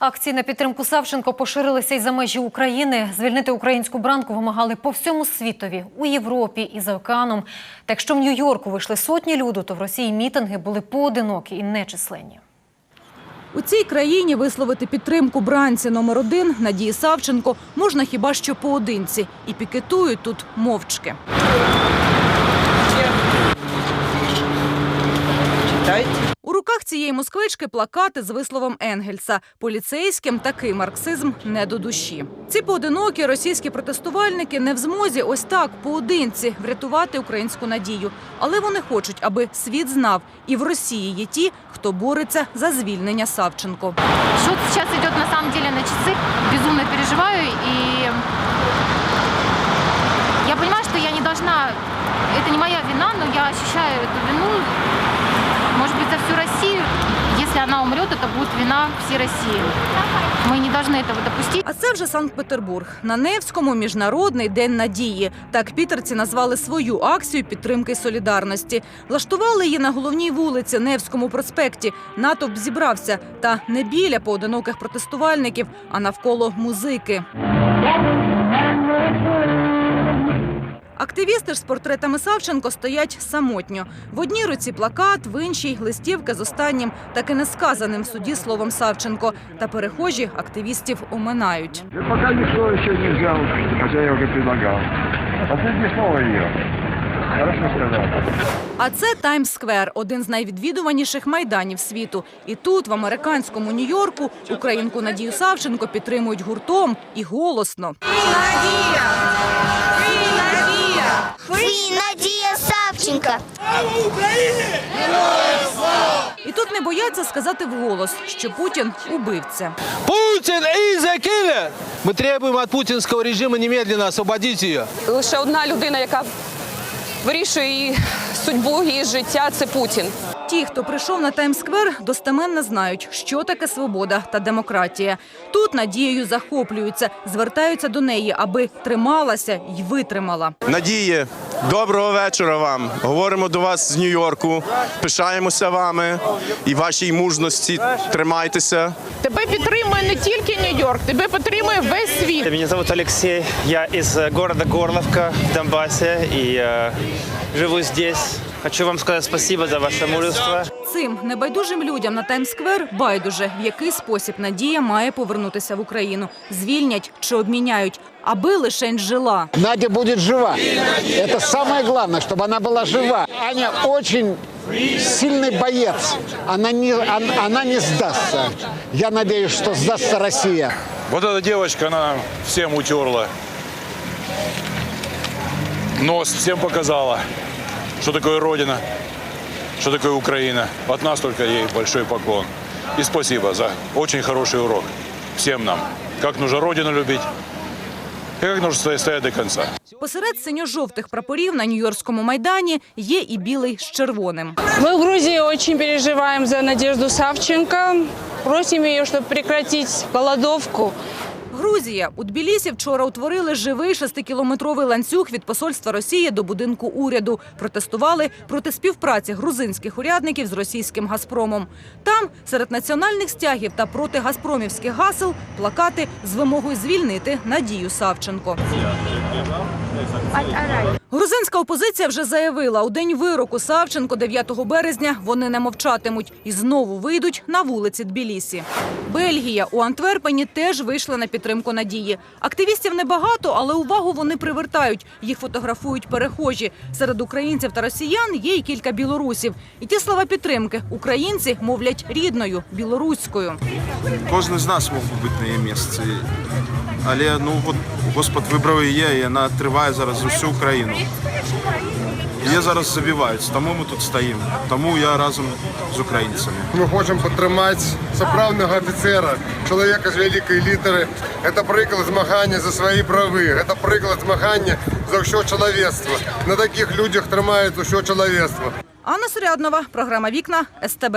Акції на підтримку Савченко поширилися й за межі України. Звільнити українську бранку вимагали по всьому світові, у Європі і за океаном. Та якщо в Нью-Йорку вийшли сотні люду, то в Росії мітинги були поодинокі і нечисленні. У цій країні висловити підтримку бранці номер один Надії Савченко можна хіба що поодинці. І пікетують тут мовчки. Руках цієї москвички плакати з висловом Енгельса. Поліцейським такий марксизм не до душі. Ці поодинокі російські протестувальники не в змозі ось так поодинці врятувати українську надію. Але вони хочуть, аби світ знав, і в Росії є ті, хто бореться за звільнення Савченко. Счет сейчас идет на самом деле на часы. Безумно переживаю и я понимаю, что я не должна, это не моя вина, но я ощущаю Если она умрет, это будет вина всей России. Мы не должны этого допустить. А це вже Санкт-Петербург. На Невському міжнародний день надії. Так пітерці назвали свою акцію підтримки й солідарності. Влаштували її на головній вулиці Невському проспекті. Натовп зібрався та не біля поодиноких протестувальників, а навколо музики. Активісти ж з портретами Савченко стоять самотньо. В одній руці плакат, в іншій листівка з останнім, таки не сказаним в суді словом Савченко. Та перехожі активістів оминають. Да пока никто еще не взял, хотя я уже предлагал. Последнее слово сказал. А це Таймс-сквер – один з найвідвідуваніших майданів світу. І тут, в американському Нью-Йорку, українку Надію Савченко підтримують гуртом і голосно. Фрі Надія Савченка. І тут не бояться сказати вголос, що Путін – убивця. Путін is a killer! Мы требуем от путинского режима немедленно освободити її. лише одна людина, яка вирішує її судьбу, її життя це Путін. Ті, хто прийшов на Таймс-сквер, достеменно знають, що таке свобода та демократія. Тут надією захоплюються, звертаються до неї, аби трималася й витримала. Надії, доброго вечора вам. Говоримо до вас з Нью-Йорку. Пишаємося вами і вашій мужності. Тримайтеся. Тебе підтримує не тільки Нью-Йорк, тебе підтримує весь світ. Меня зовут Алексей, я из э, города Горловка в Донбассе и э, живу здесь. Хочу вам сказать спасибо за ваше мужество. Цим небайдужим людям на Таймс-сквер байдуже, в який спосіб Надія має повернутися в Україну. Звільнять чи обміняють, аби лишень жила. Надя будет жива. Это самое главное, чтобы она была жива. Аня очень сильный боец. Она не, он- она не сдастся. Я надеюсь, что сдастся Россия. Вот эта девочка, она всем утерла. Нос всем показала, что такое Родина, что такое Украина. От нас только ей большой поклон. И спасибо за очень хороший урок всем нам. Как нужно Родину любить и как нужно стоять- до конца. Посеред синьо-жовтих прапорів на Нью-Йоркському майдані є і білий з червоним. Мы в Грузии очень переживаем за Надежду Савченко. Просим ее, чтобы прекратить голодовку. Грузія. У Тбілісі вчора утворили живий шестикілометровий ланцюг від посольства Росії до будинку уряду. Протестували проти співпраці грузинських урядників з російським «Газпромом». Там серед національних стягів та проти газпромівських гасел плакати з вимогою звільнити Надію Савченко. Грузинська опозиція вже заявила, у день вироку Савченко 9 березня вони не мовчатимуть і знову вийдуть на вулиці Тбілісі. Бельгія у Антверпені теж вийшли на підтримку надії. Активістів небагато, але увагу вони привертають. Їх фотографують перехожі. Серед українців та росіян є й кілька білорусів. І ті слова підтримки українці мовлять рідною білоруською. Кожен з нас мог би бути на її місці. Але ну от Господь вибрав її, і вона триває зараз усю Україну. Її зараз забиваються, тому ми тут стоїмо. Тому я разом з українцями. Ми хочемо підтримати справного офіцера, чоловіка з великої літери. Це приклад змагання за свої прави. Це приклад змагання за все чоловічство. На таких людях тримають усе чоловічство. Анна Суряднова, програма Вікна СТБ.